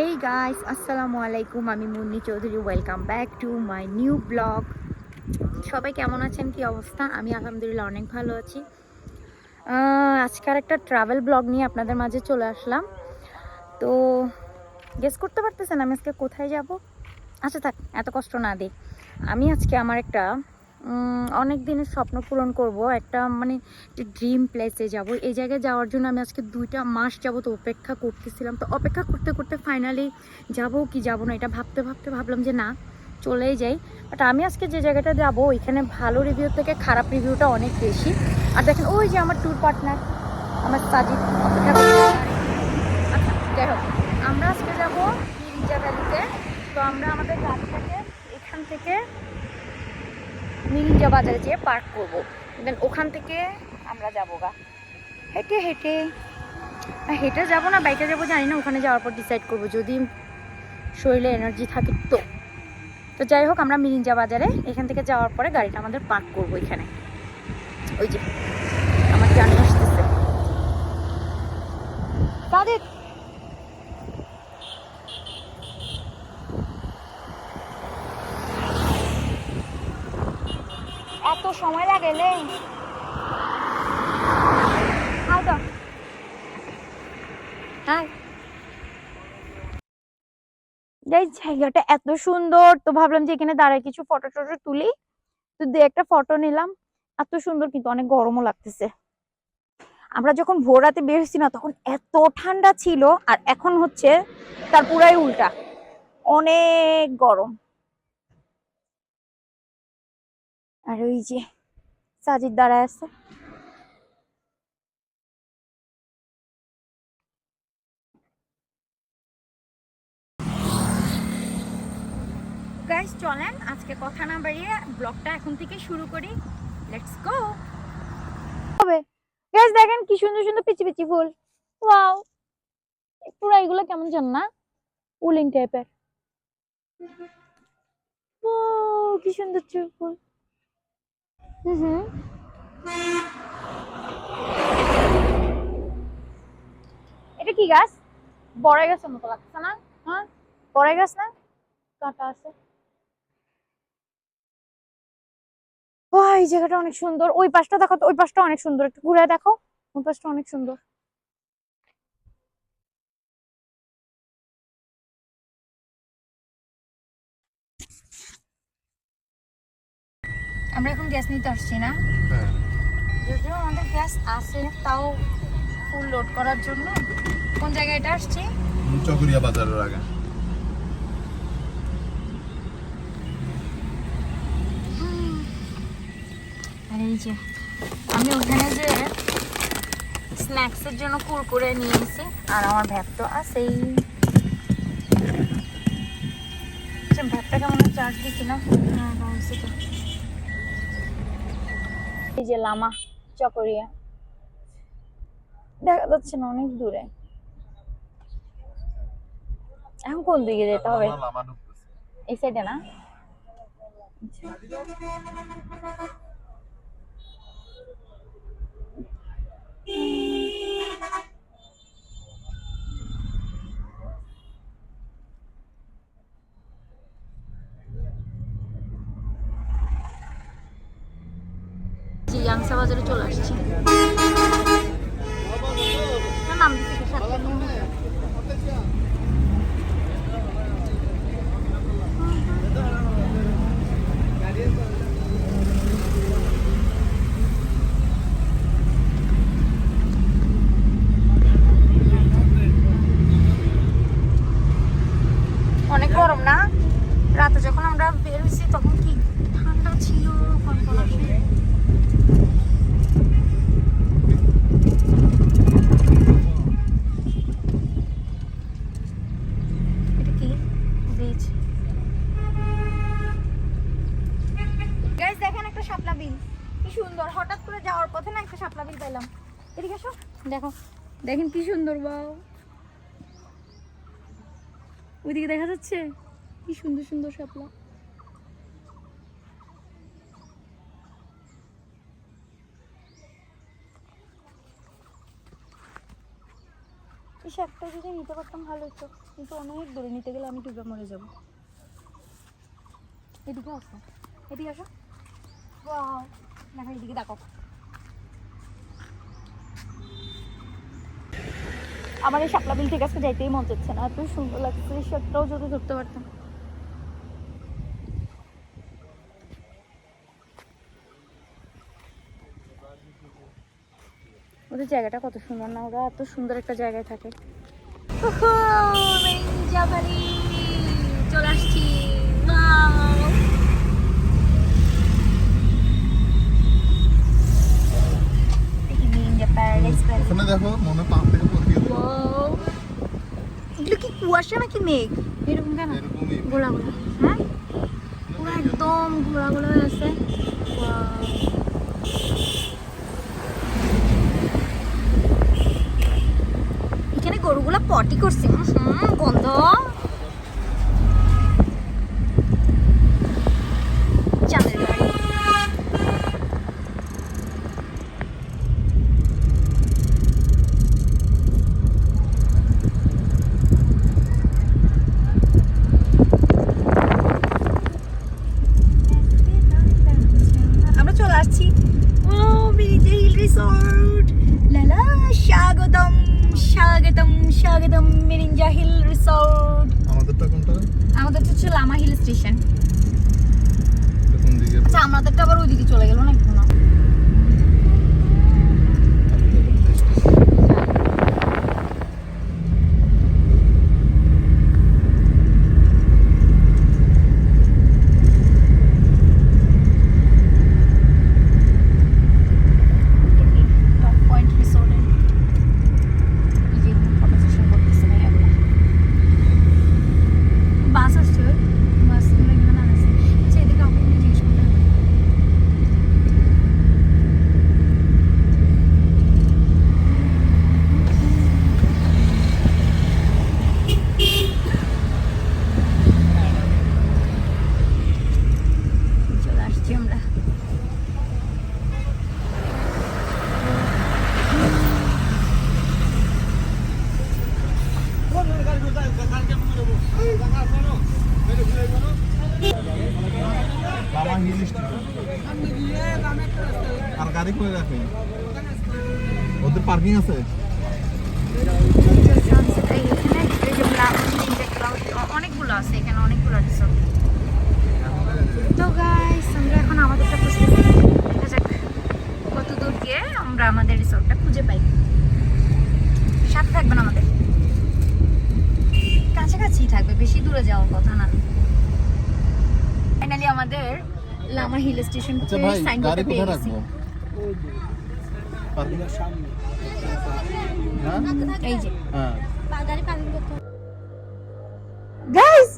Hey guys আসসালামু আলাইকুম আমি Munni Chowdhury welcome back to my new blog সবাই কেমন আছেন? কি অবস্থা? আমি আলহামদুলিল্লাহ অনেক ভালো আছি। আজকের একটা ট্রাভেল ব্লগ নিয়ে আপনাদের মাঝে চলে আসলাম। তো গেস করতে পারতেছেন আমি আজকে কোথায় যাব? আচ্ছা থাক, এত কষ্ট না দিই আমি আজকে আমার একটা অনেক দিনের স্বপ্ন পূরণ করব। একটা মানে ড্রিম প্লেসে যাব। এই জায়গায় যাওয়ার জন্য আমি আজকে দুইটা মাস যাবত অপেক্ষা করতেছিলাম। তো অপেক্ষা করতে করতে ফাইনালি যাব কি যাব না এটা ভাবতে ভাবতে ভাবলাম যে না, চলেই যাই। বাট আমি আজকে যে জায়গাটা যাব, ওইখানে ভালো রিভিউ থেকে খারাপ রিভিউটা অনেক বেশি। আর দেখেন, ওই যে আমার ট্যুর পার্টনার আমার সাজিদ, অপেক্ষা করতে আচ্ছা আমরা আজকে যাব ভ্যালিতে তো। আমরা আমাদের গাড়িটাকে এখান থেকে মিরিঞ্জা বাজারে যেয়ে পার্ক করব। দেন ওখান থেকে আমরা যাব গা হেঁটে। হেঁটে হেঁটে যাব না বাইকে যাব জানি না, ওখানে যাওয়ার পর ডিসাইড করব। যদি শরীরে এনার্জি থাকে তো। তো যাই হোক, আমরা মিরিঞ্জা বাজারে এখান থেকে যাওয়ার পরে গাড়িটা আমাদের পার্ক করব এখানে। ওই যে আমার জানি আসতেছে। তাদের এত সময় লাগে লে এই জায়গাটা এত সুন্দর। তো ভাবলাম যে এখানে দাঁড়ায় কিছু ফটো টটো তুলি। তো দু একটা ফটো নিলাম। এত সুন্দর কিন্তু অনেক গরমও লাগতেছে। আমরা যখন ভোর রাতে না, তখন এত ঠান্ডা ছিল। আর এখন হচ্ছে তার পুরাই উল্টা। অনেক গরম। আর ওই যে সাজিদ দাঁড়ায় আছে। গাইস চলেন আজকে কথা না বাড়িয়ে ব্লগটা এখন থেকে শুরু করি। লেটস গো হবে গাইস দেখেন কি সুন্দর সুন্দর পিচি পিচি ফুল। ওয়াও পুরো এগুলো কেমন জান না? উলিং টাইপের ও কি সুন্দর ফুল। এটা কি গাছ? বড়াই গাছের মতো লাগছে না? হ্যাঁ? বড়াই গাছ না? কাটা আছে। ওই জায়গাটা অনেক সুন্দর। ওই পাশটা দেখো তো, ওই পাশটা অনেক সুন্দর। একটু ঘুরে দেখো। ওই পাশটা অনেক সুন্দর আমরা এখন গ্যাস নিতে আসছি না। হ্যাঁ। যদিও আমাদের গ্যাস আছে তাও ফুল লোড করার জন্য। কোন জায়গায় এটা আসছি? চকরিয়া বাজারের আগে। আর এই যে আমি ওখানে যে স্ন্যাক্সের জন্য কুরকুরে নিয়ে এসেছি আর আমার ভ্যাপ তো আছেই। আচ্ছা ভ্যাপটা কেমন চার্জ দিছি না হ্যাঁ হ্যাঁ। এই যে লামা চকরিয়া। দেখা যাচ্ছে না অনেক দূরে। এখন কোন দিকে যেতে হবে? এই সাইডে না জি ইয়াংসা বাজারে চলে আসছি না, নাম দিতে কি সাথে নিয়ে? অনেক গরম না রাতে যখন আমরা বের হয়েছি তখন কি ঠান্ডা ছিল কনকনাসে। এটা কি ব্রিজ গাইস দেখেন একটা শাপলা বিল কি সুন্দর। হঠাৎ করে যাওয়ার পথে না একটা শাপলা বিল পেলাম এদিকে আসো। দেখো দেখেন কি সুন্দর বাও ওইদিকে দেখা যাচ্ছে? কি সুন্দর সুন্দর শাপলা। পিস একটা যদি নিতে পারতাম ভালো হতো কিন্তু অনেক দূরে নিতে গেলে আমি ডুবে মরে যাব। এদিকে আসো। এদিকে আসো। Wow, এদিকে দেখো আমার এই শাপলা বিল থেকে আজকে যাইতেই মন চাচ্ছে না, এত সুন্দর লাগছে, এই শাকটাও যদি ধরতে পারতাম। ওদের জায়গাটা কত সুন্দর না, ওরা এত সুন্দর একটা জায়গায় থাকে। চলে আসছি। ওখানে দেখো মনে পাম্প থেকে পড়িয়ে দেবো এগুলো কি কুয়াশা নাকি মেঘ? এরকম কেন? গোলা গোলা। হ্যাঁ? পুরো একদম গোলা গোলা হয়ে আছে. এখানে গরুগুলা পটি করছে। হুম গন্ধ চাঁদের বাড়ি আমরা চলে আসছি ও মিরিজে হিল রিসোর্ট লালা স্বাগতম স্বাগতম স্বাগতম মিরিঞ্জা হিল রিসোর্ট আমাদেরটা কোনটা? আমাদের তো হচ্ছে লামা হিল স্টেশন আচ্ছা আমাদেরটা আবার ওইদিকে চলে গেল না কেন টপ পয়েন্ট রিসোর্টের এই যে ফটো সেশন করতেছে ভাইয়াগুলো বাস আসছে ওই বাস এগুলো না আসছে আচ্ছা এদিকে কাউকে নিয়ে জিজ্ঞেস করতে হবে চলে আসছি আমরা লামা হিল স্টেশন আর গাড়ি করে রাখে ওদের পার্কিং আছে সানসেট এই এখানে এই যে ব্ল্যাক তিনটে ক্লাউড অনেকগুলো আছে এখানে অনেকগুলো রিসোর্ট তো গাইস আমরা এখন আমাদেরটা খুঁজতেছি দেখা যাক কত দূর গিয়ে আমরা আমাদের রিসোর্টটা খুঁজে পাই সাথে থাকবেন আমাদের কাছাকাছি থাকবে বেশি দূরে যাওয়ার কথা না ফাইনালি আমাদের লামা হিল স্টেশন পেয়ে গেছি এই যে। গাইস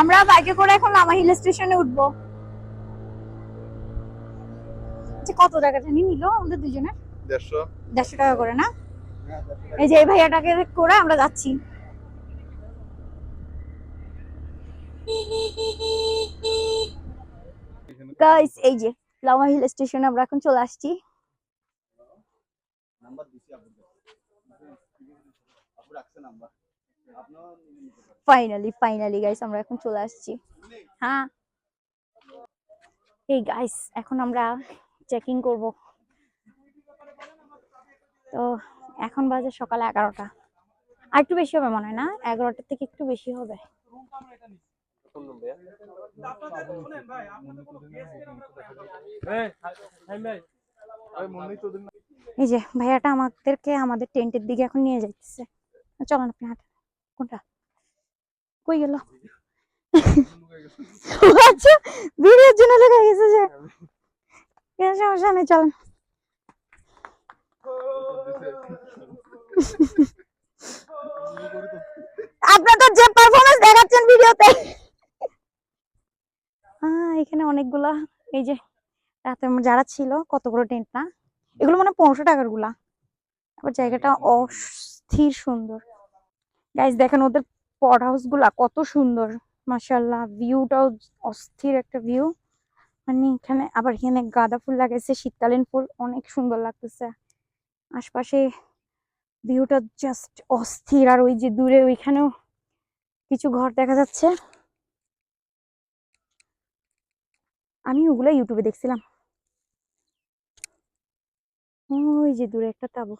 আমরা বাইকে করে এখন লামা হিল স্টেশনে উঠবো। কত টাকা জানি নিল আমাদের দুজনে দেড়শো। দেড়শো টাকা করে না? এই যে এই ভাইয়াটাকে করে আমরা যাচ্ছি। গাইস এই যে লামা হিল স্টেশনে আমরা এখন চলে আসছি। ফাইনালি ফাইনালি গাইস আমরা এখন চলে আসছি। হ্যাঁ। এই গাইস এখন আমরা চেকিং করব। তো এখন বাজে সকাল এগারোটা। আর একটু বেশি হবে মনে হয় না? এগারোটার থেকে একটু বেশি হবে। এই যে ভাইয়াটা আমাদেরকে আমাদের টেন্টের দিকে এখন নিয়ে যাইতেছে। চলেন আপনি হাঁটেন। কোনটা? কই গেল? আচ্ছা ভিডিওর জন্য লেগে গেছে যে। কোনো সমস্যা নেই চলেন। আপনাদের যে পারফরমেন্স দেখাচ্ছেন ভিডিওতে। এখানে অনেকগুলা এই যে রাতে যারা ছিল কতগুলো টেন্ট না? এগুলো মানে পনেরোশো টাকারগুলা। আবার জায়গাটা অস্থির সুন্দর। গাইজ দেখেন ওদের পড হাউসগুলা কত সুন্দর। মাসাল্লাহ ভিউটাও অস্থির একটা ভিউ মানে এখানে আবার এখানে গাঁদা ফুল লাগাইছে শীতকালীন ফুল অনেক সুন্দর লাগতেছে। আশপাশে ভিউটা জাস্ট অস্থির। আর ওই যে দূরে ওইখানেও কিছু ঘর দেখা যাচ্ছে। আমি ওগুলো ইউটিউবে দেখছিলাম। ওই যে দূরে একটা তাবু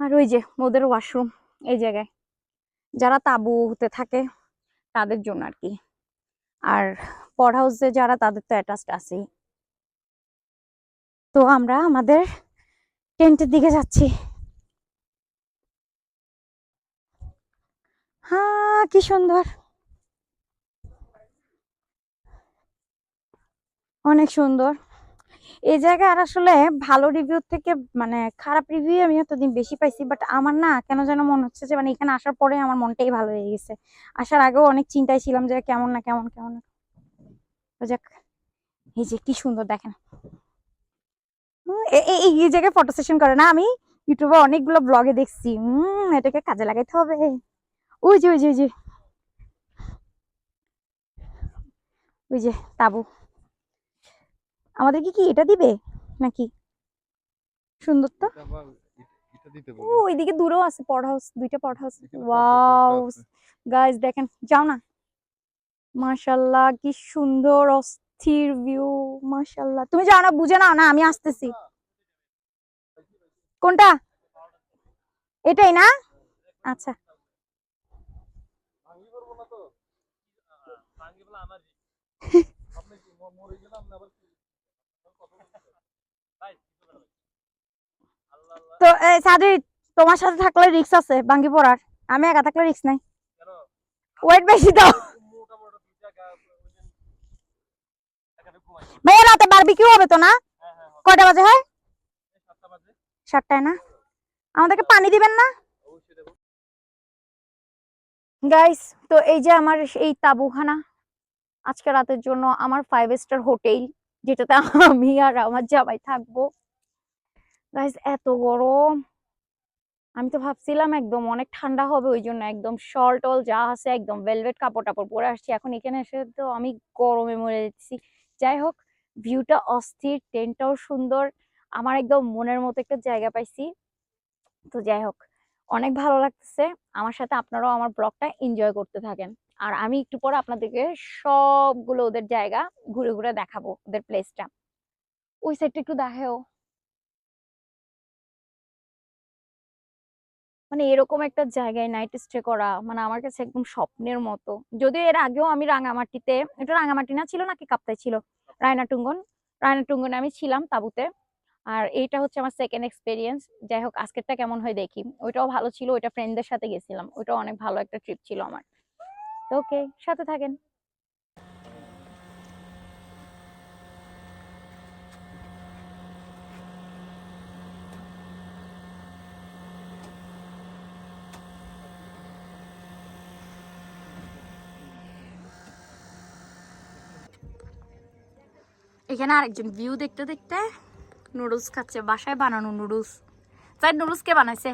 আর ওই যে ওদের ওয়াশরুম এই জায়গায়। যারা তাঁবুতে থাকে, তাদের জন্য আর কি। আর পড হাউসে যারা, তাদের তো অ্যাটাচড আছেই। তো আমরা আমাদের টেন্টের দিকে যাচ্ছি। হ্যাঁ কি সুন্দর। অনেক সুন্দর। এই জায়গায় আর আসলে ভালো রিভিউ থেকে মানে খারাপ রিভিউ আমি এতদিন বেশি পাইছি বাট আমার না কেন যেন মনে হচ্ছে যে মানে এখানে আসার পরে আমার মনটাই ভালো হয়ে গেছে। আসার আগেও অনেক চিন্তায় ছিলাম যে কেমন না কেমন কেমন যাক এই যে কি সুন্দর দেখেন। উম, এই জায়গায় ফটো সেশন করে না আমি? ইউটিউবে অনেকগুলো ব্লগে দেখছি। হম এটাকে কাজে লাগাইতে হবে। ওই যে ওই যে ওই যে। ওই যে তাবু। আমাদেরকে কি এটা দিবে নাকি? সুন্দর তো। ও ওইদিকে দূরেও আছে পড হাউস দুইটা পড হাউস ওয়াও গাইস দেখেন যাও না। মাশাল্লাহ কি সুন্দর অস্থির ভিউ মাশাল্লাহ তুমি যাও না বুঝে নাও না আমি আসতেছি। কোনটা? এটাই না? আচ্ছা। তো এই সাদি তোমার সাথে থাকলে রিক্স আছে বাঙ্গি পড়ার। আমি একা থাকলে রিক্স নাই। ওয়েট বেশি দাও। ভাইয়া রাতে বারবিকিউ হবে তো না? কয়টা বাজে হয়? সাতটায় না? আমাদেরকে পানি দিবেন না? গাইস তো এই যে আমার এই তাবুখানা আজকে রাতের জন্য আমার ফাইভ স্টার হোটেল যেটাতে আমি আর আমার জামাই থাকব। গাইস এত গরম। আমি তো ভাবছিলাম একদম অনেক ঠান্ডা হবে, ওই জন্য একদম শল টল যা আছে, একদম ভেলভেট কাপড় টাপড় পরে আসছি। এখন এখানে এসে তো আমি গরমে মরে যাচ্ছি। যাই হোক ভিউটা অস্থির টেন্টটাও সুন্দর। আমার একদম মনের মতো একটা জায়গা পাইছি। তো যাই হোক, অনেক ভালো লাগতেছে। আমার সাথে আপনারাও আমার ব্লগটা এনজয় করতে থাকেন। আর আমি একটু পরে আপনাদেরকে সবগুলো ওদের জায়গা ঘুরে ঘুরে দেখাবো, ওদের প্লেসটা ওই সাইডটা একটু দেখাও। মানে এরকম একটা জায়গায় নাইট স্টে করা মানে আমার কাছে একদম স্বপ্নের মতো। যদিও এর আগেও আমি রাঙামাটিতে, এটা রাঙামাটি না ছিল নাকি কাপ্তাই ছিল? রায়নাটুঙ্গন। রায়নাটুঙ্গনে আমি ছিলাম তাঁবুতে। আর এইটা হচ্ছে আমার সেকেন্ড এক্সপিরিয়েন্স যাই হোক, আজকেরটা কেমন হয় দেখি। ওইটাও ভালো ছিল, ওইটা ফ্রেন্ডদের সাথে গেছিলাম। ওইটাও অনেক ভালো একটা ট্রিপ ছিল আমার। তো ওকে সাথে থাকেন। এখানে আরেকজন ভিউ দেখতে দেখতে নুডলস খাচ্ছে বাসায় বানানো নুডলস তাই নুডলস কে বানাইছে?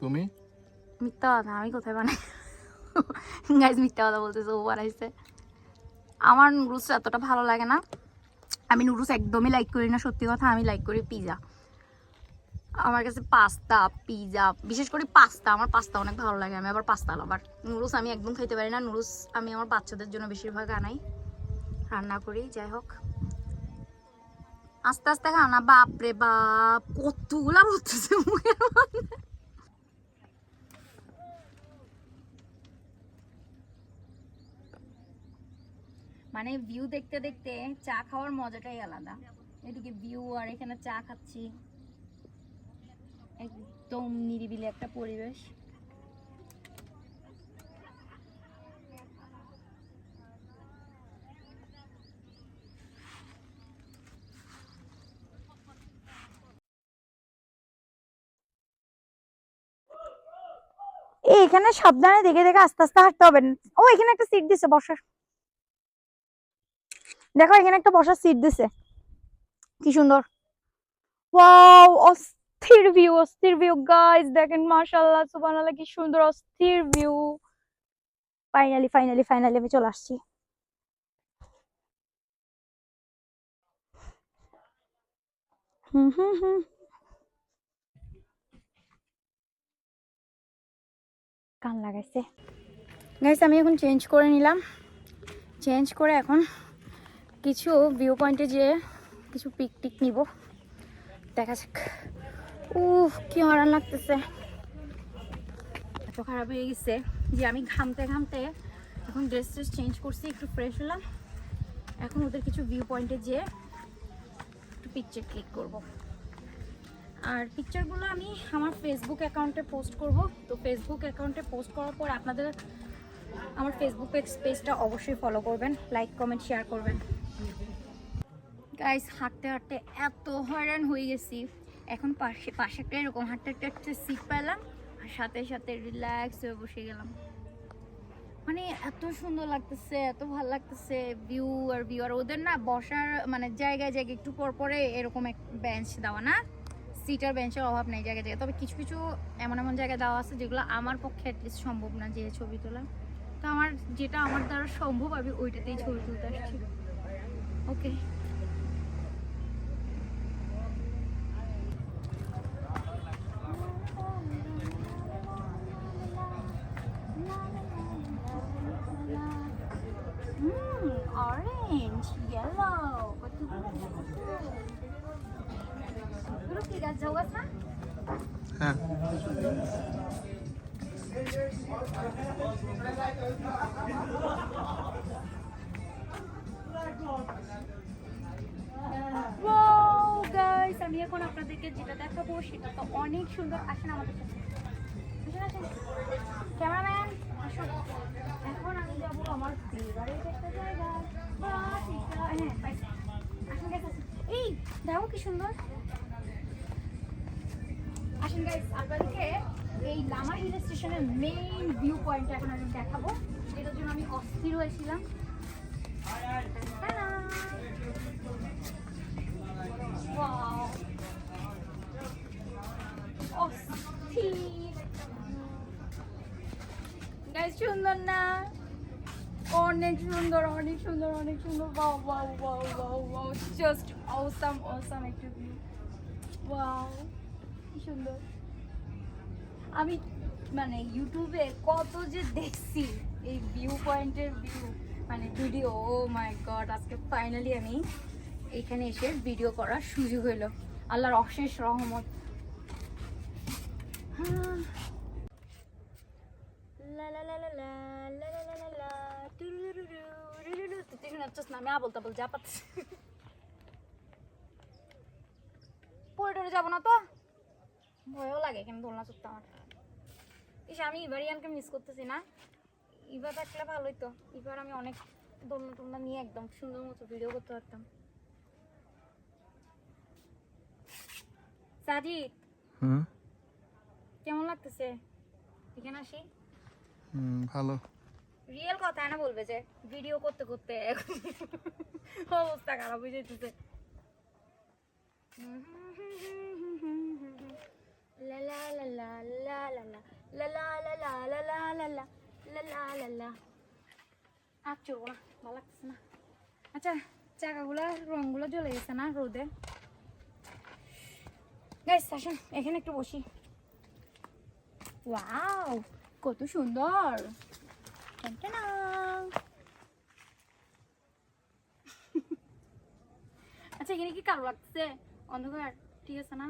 তুমি? মিথ্যা কথা আমি কোথায় বানাই? গাইজ মিথ্যা কথা বলতেছে ও বানাইছে আমার নুডলস এতটা ভালো লাগে না। আমি নুডলস একদমই লাইক করি না, সত্যি কথা আমি লাইক করি পিজা আমার কাছে পাস্তা পিজা বিশেষ করে পাস্তা আমার পাস্তা অনেক ভালো লাগে, আমি আবার পাস্তা আবার নুডলস আমি একদম খাইতে পারি না নুডলস আমি আমার বাচ্চাদের জন্য বেশিরভাগ আনাই। রান্না করি, যাই হোক। আস্তে আস্তে খাও না বাপ রে বাপ, কতগুলা বলতেছে মুখের মধ্যে। মানে ভিউ দেখতে দেখতে চা খাওয়ার মজাটাই আলাদা। এদিকে ভিউ আর এখানে চা খাচ্ছি। একদম নিরিবিলি একটা পরিবেশ। এখানে সাবধানে দেখে দেখে আস্তে আস্তে হাঁটতে হবে। ও, এখানে একটা সিট দিছে বসার দেখো, এখানে একটা বসার সিট দিছে। কি সুন্দর। ওয়াও অস্থির ভিউ অস্থির ভিউ গাইস দেখেন, মাশাআল্লাহ, সুবহানাল্লাহ, কি সুন্দর, অস্থির ভিউ ফাইনালি ফাইনালি ফাইনালি আমি চলে আসছি। হুম হুম হুম। কান লাগাইছে। গাইস আমি এখন চেঞ্জ করে নিলাম। চেঞ্জ করে এখন কিছু ভিউ পয়েন্টে যেয়ে কিছু পিক টিক নিব। দেখা যাক। উফ, কি হরান লাগতেছে। এত খারাপ হয়ে গেছে যে আমি ঘামতে ঘামতে এখন ড্রেস ট্রেস চেঞ্জ করছি, একটু ফ্রেশ হলাম। এখন ওদের কিছু ভিউ পয়েন্টে যেয়ে একটু পিকচার ক্লিক করব। আর পিকচারগুলো আমি আমার ফেসবুক অ্যাকাউন্টে পোস্ট করব। তো ফেসবুক অ্যাকাউন্টে পোস্ট করার পর আপনাদের আমার ফেসবুক পেজ পেজটা অবশ্যই ফলো করবেন লাইক কমেন্ট শেয়ার করবেন। গাইস হাঁটতে হাঁটতে এত হয়রান হয়ে গেছি। এখন পাশে পাশে একটা এরকম হাঁটতে হাঁটতে একটা সিট পেলাম আর সাথে সাথে রিল্যাক্স হয়ে বসে গেলাম। মানে এত সুন্দর লাগতেছে, এত ভালো লাগতেছে ভিউ আর ভিউ আর ওদের না বসার মানে জায়গায় জায়গায় একটু পর পরে এরকম এক বেঞ্চ দেওয়া, না? সিটার বেঞ্চের অভাব নেই জায়গায় জায়গায়। তবে কিছু কিছু এমন এমন জায়গায় দেওয়া আছে যেগুলো আমার পক্ষে অ্যাটলিস্ট সম্ভব না যে ছবি তোলা। তো আমার, যেটা আমার দ্বারা সম্ভব, আমি ওইটাতেই ছবি তুলতে আসছি। ওকে গাছ না? হ্যাঁ। আমি এখন আপনাদেরকে যেটা দেখাবো সেটা তো অনেক সুন্দর। আসেন আমাদের সাথে। ক্যামেরাম্যান আসুন। এখন আমি যাব আমার ফেভারিট একটা জায়গা হ্যাঁ আসুন। এই দেখো কি সুন্দর আসেন গাইস আপনাদেরকে এই লামা হিল স্টেশনের মেইন ভিউ পয়েন্ট এখন আমি দেখাবো। যেটার জন্য আমি অস্থির। হয়েছিলাম সুন্দর না? অনেক সুন্দর অনেক সুন্দর অনেক সুন্দর। Wow wow wow wow wow just awesome awesome একটা ভিউ কি সুন্দর। আমি মানে ইউটিউবে কত যে দেখছি এই ভিউ পয়েন্টের ভিউ মানে ভিডিও ও মাই গড আজকে ফাইনালি আমি এখানে এসে ভিডিও করার সুযোগ হলো আল্লাহর অশেষ রহমত হ্যাঁ। আমি যা পাচ্ছি যাব না তো ভয়ও লাগে কেন দোলনা চড়তে আমার ইস আমি এবার ইয়ানকে মিস করতেছি না এবার থাকলে ভালোই তো এবার আমি অনেক দোলনা টোলনা নিয়ে একদম সুন্দর মতো ভিডিও করতে পারতাম সাজিদ কেমন লাগতেছে এখানে আসি হুম ভালো রিয়েল কথা না বলবে যে ভিডিও করতে করতে অবস্থা খারাপ হয়ে যেতেছে লা লা লা লা লা লা la la la la la la la la. La আচ্ছা, ভালো la না। আচ্ছা চাকাগুলো রঙগুলো জ্বলে গেছে না রোদে? গাইস এখানে একটু বসি। ওয়াও কত সুন্দর। আচ্ছা এখানে কি কালো লাগছে অন্ধকার, ঠিক আছে না?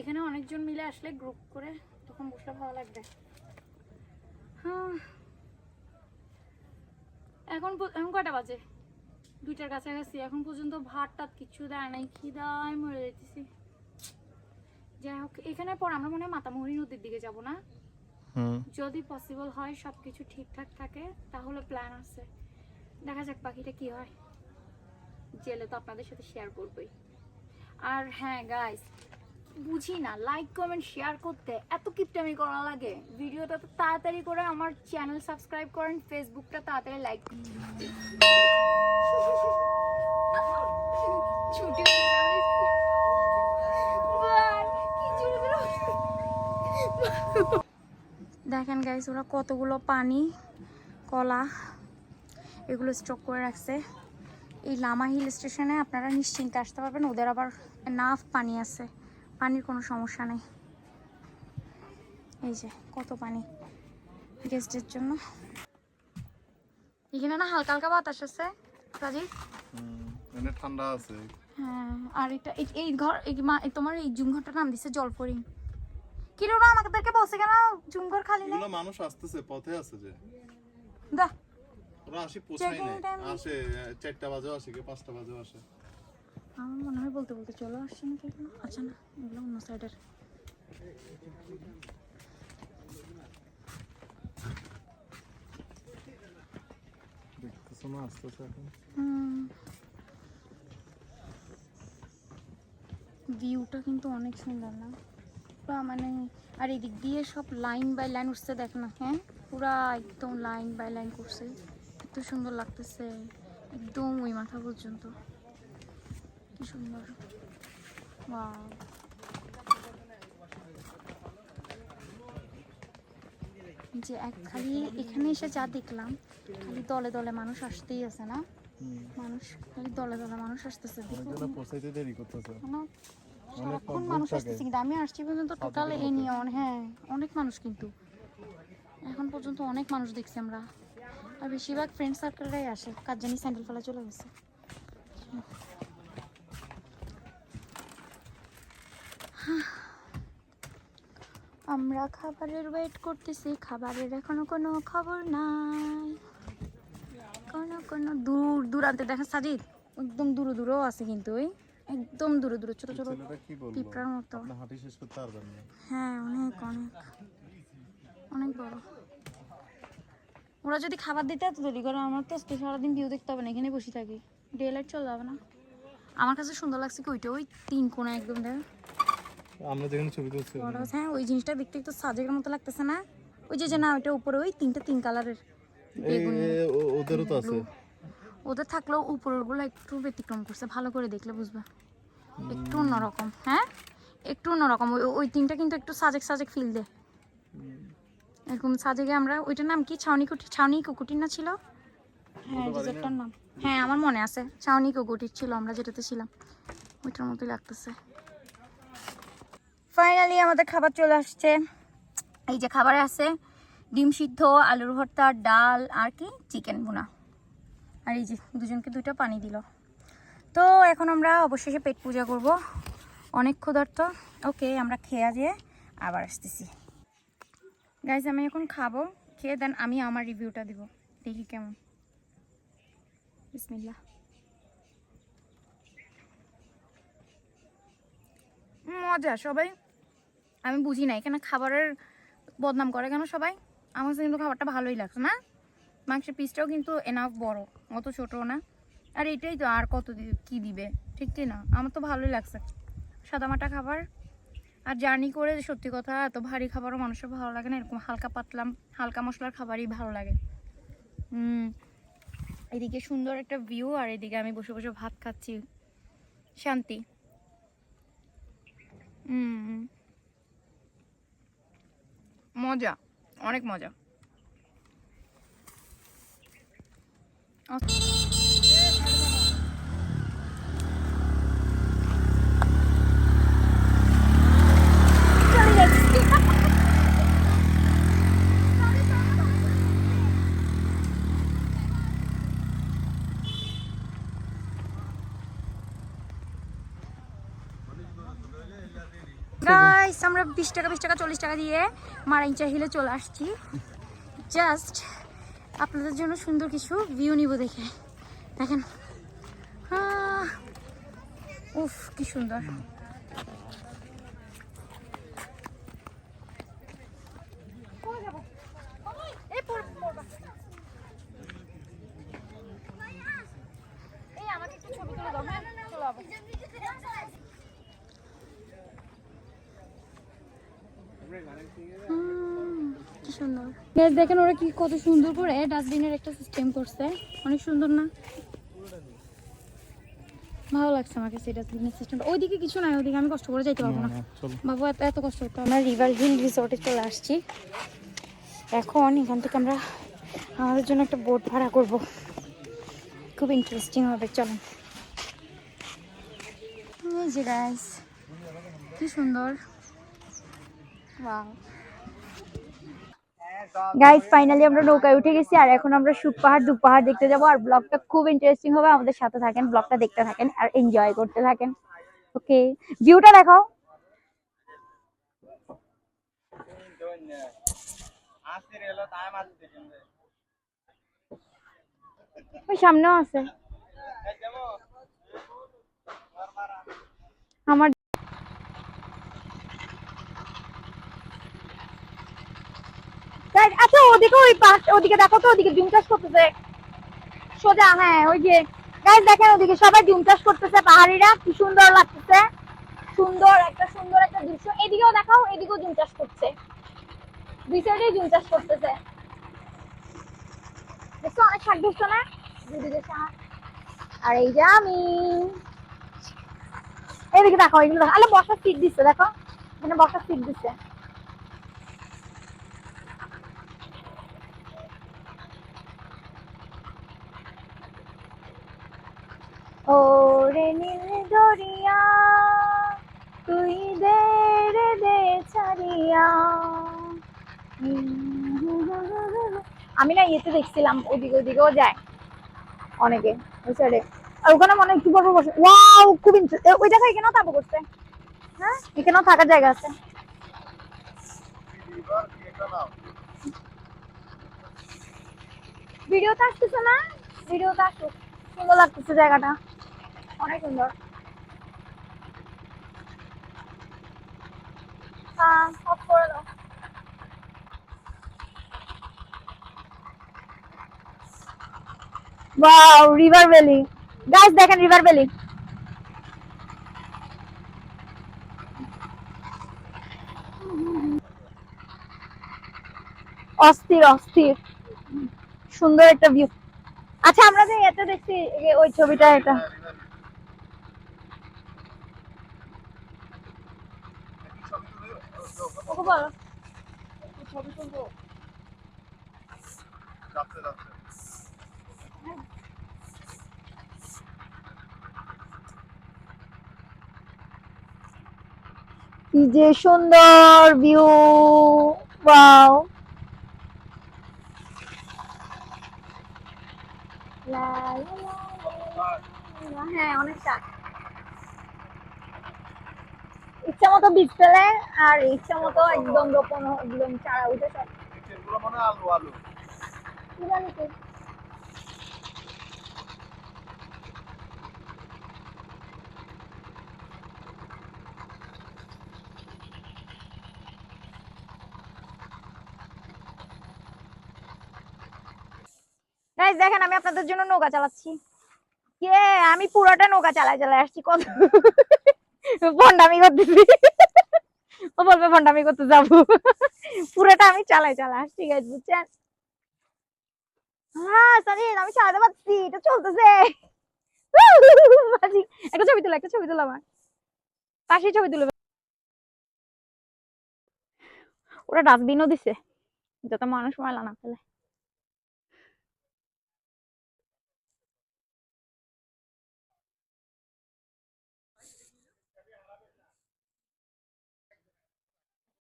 এখানে অনেকজন মিলে আসলে গ্রুপ করে তখন বসলে ভালো লাগবে। হ্যাঁ। এখন এখন কয়টা বাজে? দুইটার কাছাকাছি। এখন পর্যন্ত ভাত টাত কিছু দেয় নাই খিদায় মরে যেতেছি। যাই হোক এখানে পর আমরা মনে হয় মাতামুহুরি নদীর দিকে যাব না? যদি পসিবল হয় সব কিছু ঠিকঠাক থাকে তাহলে প্ল্যান আছে। দেখা যাক বাকিটা কি হয়। জেলে তো আপনাদের সাথে শেয়ার করবই। আর হ্যাঁ গাইস বুঝি না লাইক কমেন্ট শেয়ার করতে এত কিপটামি করা লাগে। ভিডিওটা তো তাড়াতাড়ি করে আমার চ্যানেল সাবস্ক্রাইব করেন ফেসবুকটা তাড়াতাড়ি লাইক দেখেন গাইস ওরা কতগুলো পানি, কলা এগুলো স্টক করে রাখছে। এই লামা হিল স্টেশনে আপনারা নিশ্চিন্তে আসতে পারবেন, ওদের আবার নাফ পানি আছে। পানির কোনো সমস্যা নেই। এই যে কত পানি গেস্টের জন্য। এখানে না হালকা হালকা বাতাস আছে রাজীব ঠান্ডা আছে। হ্যাঁ আর এটা এই- ঘর এই মা এই তোমার এই জুম ঘরটার নাম দিছে জলপরি। কি রে আমাদেরকে বলছে কেন জুম ঘর খালি নেই? মানুষ আসতেছে পথে আছে যে। দা ওরা আসি নাই। Time- আসে চারটা বাজেও আসে কি পাঁচটা বাজেও আসে। আমার মনে হয় বলতে বলতে চলো আসছে নাকি এগুলো আচ্ছা না এগুলো অন্য সাইডের দেখতেছো না আসতেছে এখন? ভিউটা কিন্তু অনেক সুন্দর না। পুরা মানে আর এদিক দিয়ে সব লাইন বাই লাইন উঠছে দেখ না হ্যাঁ? পুরা একদম লাইন বাই লাইন করছে। এত সুন্দর লাগতেছে একদম ওই মাথা পর্যন্ত। কি সুন্দর. যে এক খালি এখানে এসে যা দেখলাম খালি দলে দলে মানুষ আসতেই আছে না? মানুষ খালি দলে দলে মানুষ আসতেছে পৌঁছাইতে দেরি করতেছে। সারাক্ষণ মানুষ আসতেছে কিন্তু আমি আসছি পর্যন্ত টোটাল এই নিয়ে হ্যাঁ অনেক মানুষ কিন্তু। এখন পর্যন্ত অনেক মানুষ দেখছি আমরা। আর বেশিরভাগ ফ্রেন্ড সার্কেলরাই আসে। কার জানি স্যান্ডেল ফেলা চলে গেছে। আমরা খাবারের ওয়েট করতেছি। খাবারের এখনও কোনো খবর নাই। কোনো কোনো দূর দূরান্তে দেখা সাজিদ একদম দূরে দূরেও আছে কিন্তু ওই। একদম দূরে দূরে ছোট ছোট পিঁপড়ার মতো। হাঁটি শেষ করতে পারবেন হ্যাঁ অনেক অনেক। অনেক বড়। ওরা যদি খাবার দিতে এত দেরি করে আমার তো আজকে সারাদিন ভিউ দেখতে হবে না এখানে বসে থাকি। ডে লাইট চলে যাবে না। আমার কাছে সুন্দর লাগছে কি ওইটা ওই তিন কোনা একদম দেখ। আমরা যেখানে ছবি তুলছি হ্যাঁ ওই জিনিসটা দেখতে একটু সাজের মতো লাগতেছে না? ওই যে না ওইটা উপরে ওই তিনটা তিন কালারের ওদেরও তো আছে। ওদের থাকলেও উপরেরগুলো একটু ব্যতিক্রম করছে ভালো করে দেখলে বুঝবে। একটু অন্যরকম হ্যাঁ? একটু অন্যরকম ওই তিনটা কিন্তু একটু সাজেক সাজেক ফিল দে এরকম সাজেকে আমরা ওইটার নাম কি? ছাউনি কুটি ছাউনি কুকুটির না ছিল? হ্যাঁ রিসোর্টটার নাম। হ্যাঁ আমার মনে আছে। ছাউনি কুকুটির ছিল আমরা যেটাতে ছিলাম। ওইটার মতোই লাগতেছে। ফাইনালি আমাদের খাবার চলে আসছে। এই যে খাবারে আছে ডিম সিদ্ধ, আলুর ভর্তা, ডাল আর কি, চিকেন বোনা আর এই যে দুজনকে দুইটা পানি দিল। তো এখন আমরা অবশেষে পেট পূজা করব। অনেক ক্ষুধার্ত। ওকে, আমরা খেয়ে দিয়ে আবার আসতেছি। গাইজ আমি এখন খাব। খেয়ে দেন, আমি আমার রিভিউটা দিব। দেখি কেমন। বিসমিল্লা মজা, সবাই আমি বুঝি না, এখানে খাবারের বদনাম করে কেন সবাই? আমার কিন্তু খাবারটা ভালোই লাগছে, না? মাংসের পিসটাও কিন্তু এনাফ বড়, অত ছোটো না। আর এটাই তো আর কত কি দিবে? ঠিক কি না? আমার তো ভালোই লাগছে। সাদামাটা খাবার আর জার্নি করে সত্যি কথা, এত ভারী খাবারও মানুষের ভালো লাগে না, এরকম হালকা পাতলাম, হালকা মশলার খাবারই ভালো লাগে। হুম, এদিকে সুন্দর একটা ভিউ আর এদিকে আমি বসে বসে ভাত খাচ্ছি। শান্তি। হুম। মজা অনেক মজা চলে যাচ্ছি গাইস আমরা বিশ টাকা বিশ টাকা, চল্লিশ টাকা দিয়ে মারাইঞ্চা হিলে চলে আসছি। জাস্ট আপনাদের জন্য সুন্দর কিছু ভিউ নিব দেখে। দেখেন। উফ, কি সুন্দর এই পড়- পড়বা। এই আমাকে একটু ছবি তুলে দাও হ্যাঁ চলে যাব হুম, কি সুন্দর গ্যাস দেখেন ওরা কি কত সুন্দর করে ডাস্টবিনের একটা সিস্টেম করছে। অনেক সুন্দর না? ভালো লাগছে আমাকে সেই ডাস্টবিনের সিস্টেমটা ওইদিকে কিছু নাই ওইদিকে আমি কষ্ট করে যাইতে পারব না বাবু এত এত কষ্ট করতে আমরা রিভার হিল রিসোর্টে চলে আসছি। এখন এখান থেকে আমরা আমাদের জন্য একটা বোট ভাড়া করব। খুব ইন্টারেস্টিং হবে চলো এই যে গাইস কি সুন্দর। গাইস ফাইনালি আমরা নৌকায় উঠে গেছি, আর এখন আমরা সুখ পাহাড় দু পাহাড় দেখতে যাব, আর ব্লগটা খুব ইন্টারেস্টিং হবে। আমাদের সাথে থাকেন ব্লগটা দেখতে থাকেন, আর এনজয় করতে থাকেন। ওকে ভিউটা দেখাও। ওই সামনেও আছে। আমার আচ্ছা ওদিকে ওই পাশ, ওদিকে দেখো তো, ওদিকে ডিম চাষ করতেছে। সোজা হ্যাঁ ওই যে গাইজ দেখেন ওদিকে সবাই ডিম চাষ করতেছে, পাহাড়িরা, কি সুন্দর লাগতেছে। সুন্দর, একটা সুন্দর একটা দৃশ্য। এদিকেও দেখাও, এদিকেও ডিম চাষ করছে। দুই সাইডেই ডিম চাষ করতেছে। দেখছ অনেক শাক দেখছ না? দুদিকে শাক। আর এই যে আমি। এদিকে দেখো এদিকে দেখো। আরে বসার সিট দিচ্ছে, দেখো। এখানে বসার সিট দিচ্ছে ও রে নীল তুই দে রে দে আমি না ইয়েতে দেখছিলাম, ওদিকে ওদিকেও যায় অনেকে, ওই সাইডে আর ওখানে মনে কি বলব, বসে ওয়াও, খুব ওই জায়গায় এখানেও তাবো করছে। হ্যাঁ? এখানেও থাকার জায়গা আছে। ভিডিওতে আসতেছে না? ভিডিওতে আসুক সুন্দর লাগতেছে জায়গাটা। অনেক সুন্দর হ্যাঁ অফ করে দাও ওয়াও রিভার ভ্যালি গাইস দেখেন রিভার ভ্যালি অস্থির অস্থির। সুন্দর একটা ভিউ আচ্ছা আমরা যে এতে দেখছি ওই ছবিটা এটা। ওকে বলো। কি যে সুন্দর ভিউ ওয়াও। হ্যাঁ অনেকটা। ইচ্ছা মতো বীজ ফেলে আর ইচ্ছা মতো একদম রোপণ একদম চারা উঠে সব। আলু আলু। কি জানি Guys, দেখেন আমি আপনাদের জন্য নৌকা চালাচ্ছি। কে আমি পুরোটা নৌকা চালাই চালাই আসছি। কত ভন্ডামি করতেছি। ও বলবে ভন্ডামি করতে যাব। পুরোটা আমি চালাই চালাই আসছি গাইজ বুঝছেন? হ্যাঁ সাজিদ আমি চালাতে পারছি এটা চলতেছে। একটা ছবি তুলো একটা ছবি তুলো আমার পাশে ছবি তুলো। ওরা ডাস্টবিনও দিছে যাতে মানুষ ময়লা না ফেলে।